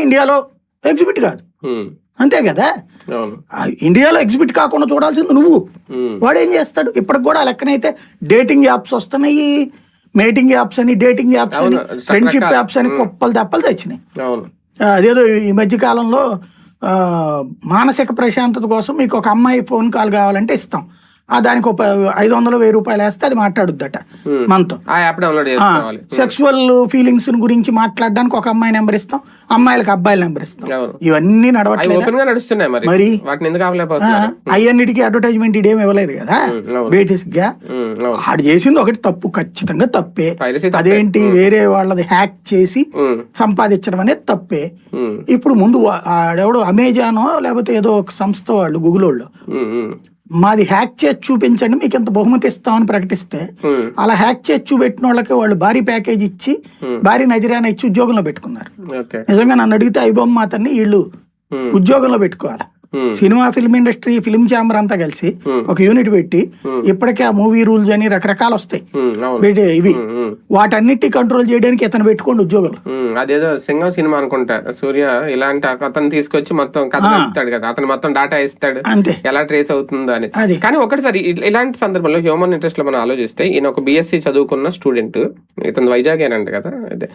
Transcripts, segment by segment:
ఇండియాలో ఎగ్జిబిట్ కాదు. అంతే కదా? ఇండియాలో ఎగ్జిబిట్ కాకుండా చూడాల్సింది నువ్వు. వాడు ఏం చేస్తాడు? ఇప్పటికి కూడా లెక్కనైతే డేటింగ్ యాప్స్ వస్తున్నాయి. మేటింగ్ యాప్స్ అని డేటింగ్ యాప్స్ అని ఫ్రెండ్షిప్. యాప్స్ అని కుప్పలు తెప్పలు తెచ్చినాయి. అదేదో ఈ మధ్య కాలంలో మానసిక ప్రశాంతత కోసం మీకు ఒక అమ్మాయి ఫోన్ కాల్ కావాలంటే ఇస్తాం. దానికి ఒక ఐదు వందలు వెయ్యి రూపాయలు వేస్తే అది మాట్లాడుద్దట మనతో. సెక్సువల్ ఫీలింగ్స్ గురించి మాట్లాడడానికి ఒక అమ్మాయి నెంబర్ ఇస్తాం అమ్మాయిలకు అబ్బాయిల నెంబర్ ఇస్తాం. ఇవన్నీ నడవట్లేదు? మరి. అడ్వర్టైజ్మెంట్ ఇదేం ఇవ్వలేదు కదా. బేసిక్గా? ఆడు చేసింది ఒకటి తప్పు ఖచ్చితంగా తప్పే. అదేంటి? వేరే వాళ్ళది హ్యాక్ చేసి సంపాదించడం అనేది తప్పే. ఇప్పుడు ముందు ఆడెవడో అమెజానో లేకపోతే ఏదో ఒక సంస్థ వాళ్ళు గూగుల్ వాళ్ళు మాది హ్యాక్ చేసి చూపించండి మీకు ఇంత బహుమతి ఇస్తామని ప్రకటిస్తే ఉమ్, అలా హ్యాక్ చేసి చూపెట్టిన వాళ్ళకి వాళ్ళు భారీ ప్యాకేజ్ ఇచ్చి భారీ నజరానా ఇచ్చి ఉద్యోగంలో పెట్టుకున్నారు. నిజంగా నన్ను అడిగితే ఐబొమ్మ అతన్ని వీళ్ళు ఉమ్, ఉద్యోగంలో పెట్టుకోవాలి. Cinema film industry film chamber అంతా కలిసి ఒక యూనిట్ పెట్టి ఇప్పటికే ఆ మూవీ రూల్స్ అని రకరకాలు వస్తాయి. ఇవి. వాటన్నిటి కంట్రోల్ చేయడానికి ఇతను పెట్టుకోండి ఉద్యోగులు. అదేదో సింగం సినిమా అనుకుంటా. సూర్య ఇలాంటి అతను తీసుకొచ్చి మొత్తం కథ చెప్తాడు కదా. అతను మొత్తం డాటా ఇస్తాడు. అంతే. ఎలా ట్రేస్ అవుతుందో అని. కానీ ఒకటిసారి ఇలాంటి సందర్భంలో హ్యూమన్ ఇంట్రెస్ట్లో మనం ఆలోచిస్తే ఈయన ఒక బీఎస్సీ చదువుకున్న స్టూడెంట్ ఇతను వైజాగ్ అంట కదా. అదే.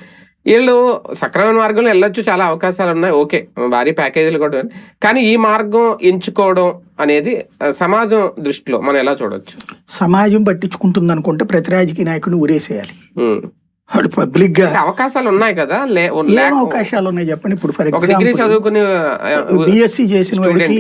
వీళ్ళు సక్రమైన మార్గంలో వెళ్ళొచ్చు చాలా అవకాశాలు ఉన్నాయి ఓకే భారీ ప్యాకేజీలు కూడా. కానీ ఈ మార్గం ఎంచుకోవడం అనేది సమాజం దృష్టిలో మనం ఎలా చూడొచ్చు సమాజం పట్టించుకుంటుంది అనుకుంటే ప్రతి రాజకీయ ఉమ్. వాడు పబ్లిక్గా అవకాశాలు ఉన్నాయి కదా అవకాశాలు ఉన్నాయి చెప్పండి ఇప్పుడు ఫర్ ఒక డిగ్రీ ఎగ్జాంపుల్ చదువుకుని బిఎస్సి చేసిన వాడికి